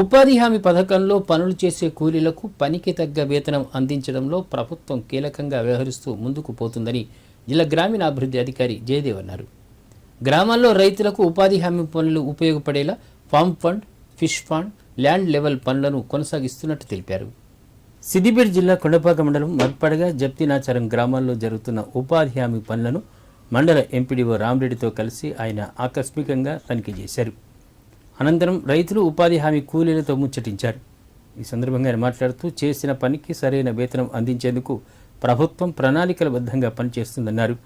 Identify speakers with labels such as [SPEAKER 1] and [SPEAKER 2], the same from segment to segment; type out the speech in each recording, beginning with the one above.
[SPEAKER 1] ఉపాధి హామీ పథకంలో పనులు చేసే కూలీలకు పనికి తగ్గ వేతనం అందించడంలో ప్రభుత్వం కీలకంగా వ్యవహరిస్తూ ముందుకు పోతుందని జిల్లా గ్రామీణాభివృద్ధి అధికారి జయదేవ్ అన్నారు. గ్రామాల్లో రైతులకు ఉపాధి హామీ పనులు ఉపయోగపడేలా farm fund fish fund land level పనులను కొనసాగిస్తున్నట్టు తెలిపారు. సిద్దిపేట జిల్లా కొండపాక మండలం మర్పడగా జప్తినాచారం గ్రామాల్లో జరుగుతున్న ఉపాధి హామీ పనులను మండల ఎంపీడీఓ రామరెడ్డితో కలిసి ఆయన ఆకస్మికంగా తనిఖీ చేశారు. అనంతరం రైతులు ఉపాధి హామీ కూలీలతో ముచ్చటించారు. ఈ సందర్భంగా ఆయన మాట్లాడుతూ చేసిన పనికి సరైన వేతనం అందించేందుకు ప్రభుత్వం ప్రణాళికలబద్ధంగా పనిచేస్తుందన్నారు.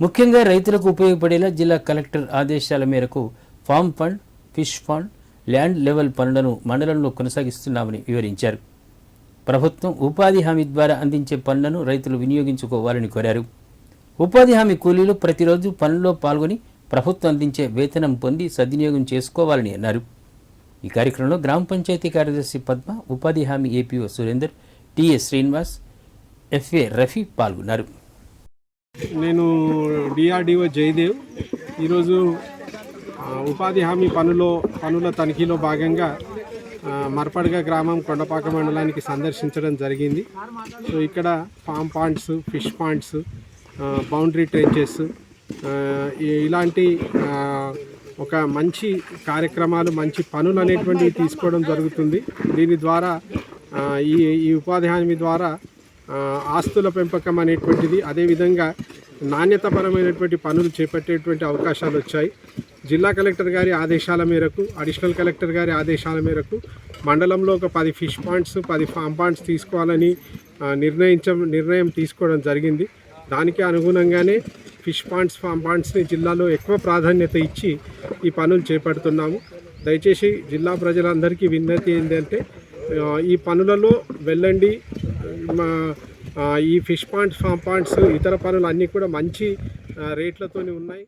[SPEAKER 1] ముఖ్యంగా రైతులకు ఉపయోగపడేలా జిల్లా కలెక్టర్ ఆదేశాల మేరకు farm fund fish fund land level పనులను మండలంలో కొనసాగిస్తున్నామని వివరించారు. ప్రభుత్వం ఉపాధి హామీ ద్వారా అందించే పనులను రైతులు వినియోగించుకోవాలని కోరారు. ఉపాధి హామీ కూలీలు ప్రతిరోజు పనుల్లో పాల్గొని ప్రభుత్వం అందించే వేతనం పొంది సద్వినియోగం చేసుకోవాలని అన్నారు. ఈ కార్యక్రమంలో గ్రామ పంచాయతీ కార్యదర్శి పద్మ ఉపాధి హామీ APO Surender TS Srinivas FA Rafi పాల్గొన్నారు.
[SPEAKER 2] నేను డిఆర్డిఓ జయదేవ్. ఈరోజు ఉపాధి హామీ పనులో పనుల తనిఖీలో భాగంగా ఆ, గ్రామం కొండపాక మండలానికి సందర్శించడం జరిగింది. సో ఇక్కడ farm ponds fish ponds boundary trenches ఇలాంటి ఒక మంచి కార్యక్రమాలు మంచి పనులు అనేటువంటివి తీసుకోవడం జరుగుతుంది. దీని ద్వారా ఈ ఈ ఉపాధి హామీ ద్వారా ఆస్తుల పెంపకం అనేటువంటిది అదేవిధంగా నాణ్యతపరమైనటువంటి పనులు చేపట్టేటువంటి అవకాశాలు వచ్చాయి. జిల్లా కలెక్టర్ గారి ఆదేశాల మేరకు అడిషనల్ కలెక్టర్ గారి ఆదేశాల మేరకు మండలంలో ఒక పది ఫిష్ పాయింట్స్ పది ఫామ్ పాయింట్స్ తీసుకోవాలని నిర్ణయించ నిర్ణయం తీసుకోవడం జరిగింది. దానికి అనుగుణంగానే ఫిష్ పాండ్స్ ఫామ్ పాండ్స్ని జిల్లాలో ఎక్కువ ప్రాధాన్యత ఇచ్చి ఈ పనులు చేపడుతున్నాము. దయచేసి జిల్లా ప్రజలందరికీ విన్నతి ఏంటంటే ఈ పనులలో వెళ్ళండి. మా ఈ ఫిష్ పాండ్స్ ఫామ్ పాండ్స్ ఇతర పనులు అన్నీ కూడా మంచి రేట్లతోనే ఉన్నాయి.